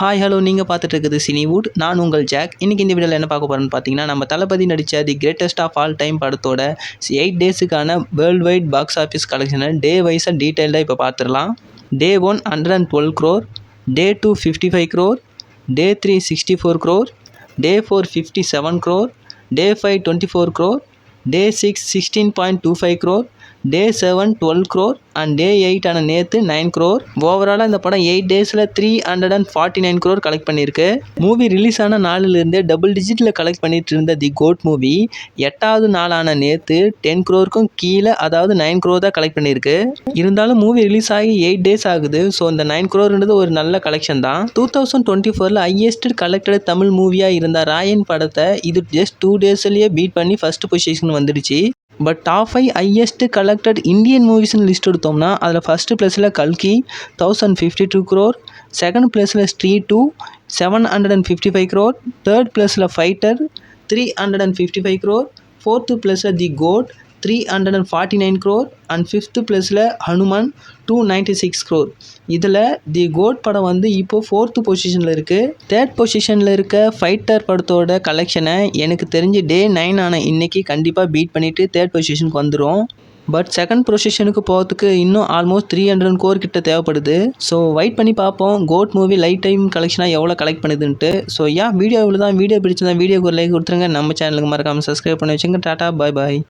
Hi hello நீங்கள் பார்த்துட்டு இருக்குது சினிவுட் நான் உங்கள் ஜாக் இன்றைக்கி இந்த வீடியோவில் என்ன பார்க்க போகிறேன்னு பார்த்தீங்கன்னா நம்ம தளபதி நடித்த the Greatest of All Time படத்தோட எயிட் டேஸுக்கான வேர்ல்டு வைட் பாக்ஸ் ஆஃபீஸ் கலெக்ஷனை டே வைஸாக டீட்டெயில்டாக இப்போ பார்த்துடலாம். Day one hundred and twelve crore day two fifty five crore day three sixty four crore day four fifty seven crore day five twenty four crore day six sixteen point two five crore day seven twelve crore and day eight ஆன நேற்று nine crore ஓவராலாக இந்த படம் eight டேஸில் three hundred and forty nine crore collect பண்ணியிருக்கு movie release ஆன நாளிலிருந்தே double டிஜிட்டில் collect பண்ணிட்டு இருந்த தி கோட் மூவி எட்டாவது நாளான நேற்று டென் க்ரோருக்கும் கீழே அதாவது நைன் க்ரோர் தான் கலெக்ட் பண்ணியிருக்கு இருந்தாலும் மூவி ரிலீஸ் ஆகி எயிட் டேஸ் ஆகுது. ஸோ இந்த நைன் க்ரோர்ன்றது ஒரு நல்ல கலெக்ஷன் தான். டூ தௌசண்ட் டுவெண்ட்டி ஃபோரில் ஹையஸ்ட் கலெக்டட் தமிழ் மூவியாக இருந்த ராயன் படத்தை இது ஜஸ்ட் டூ டேஸ்லேயே பீட் பண்ணி ஃபஸ்ட் பொசிஷன் வந்துடுச்சு. But top five highest collected Indian மூவிஸ்னு list எடுத்தோம்னா அதில் ஃபஸ்ட்டு ப்ளஸில் கல்கி thousand fifty two crore second ப்ளஸில் Stree two seven hundred and fifty five crore third ப்ளஸில் Fighter three hundred and fifty five crore fourth ப்ளஸில் the GOAT three hundred and forty nine crore and fifth ப்ளஸில் Hanuman two ninety six crore இதில் the code படம் வந்து இப்போது fourth பொசிஷனில் இருக்குது third பொசிஷனில் இருக்க ஃபைட்டர் படத்தோட கலெக்ஷனை எனக்கு தெரிஞ்சு டே நைன் ஆன இன்றைக்கி கண்டிப்பாக பீட் பண்ணிவிட்டு தேர்ட் பொசிஷனுக்கு வந்துடும் பட் செகண்ட் பொசிஷனுக்கு போகிறதுக்கு இன்னும் ஆல்மோஸ்ட் த்ரீ ஹண்ட்ரட் கோர் கிட்ட தேவைப்படுது. ஸோ வெயிட் பண்ணி பார்ப்போம். கோட் மூவி லைட் டைம் கலெக்ஷனாக எவ்வளோ கலெக்ட் பண்ணுதுன்ட்டு. ஸோ யா வீடியோ இவ்வளோ தான் வீடியோ பிடிச்சிருந்தா வீடியோக்கு ஒரு லைக் கொடுத்துருங்க. நம்ம சேனலுக்கு மறக்காமல் சப்ஸ்கிரைப் பண்ணி வச்சுங்க டாட்டா பாய் பாய்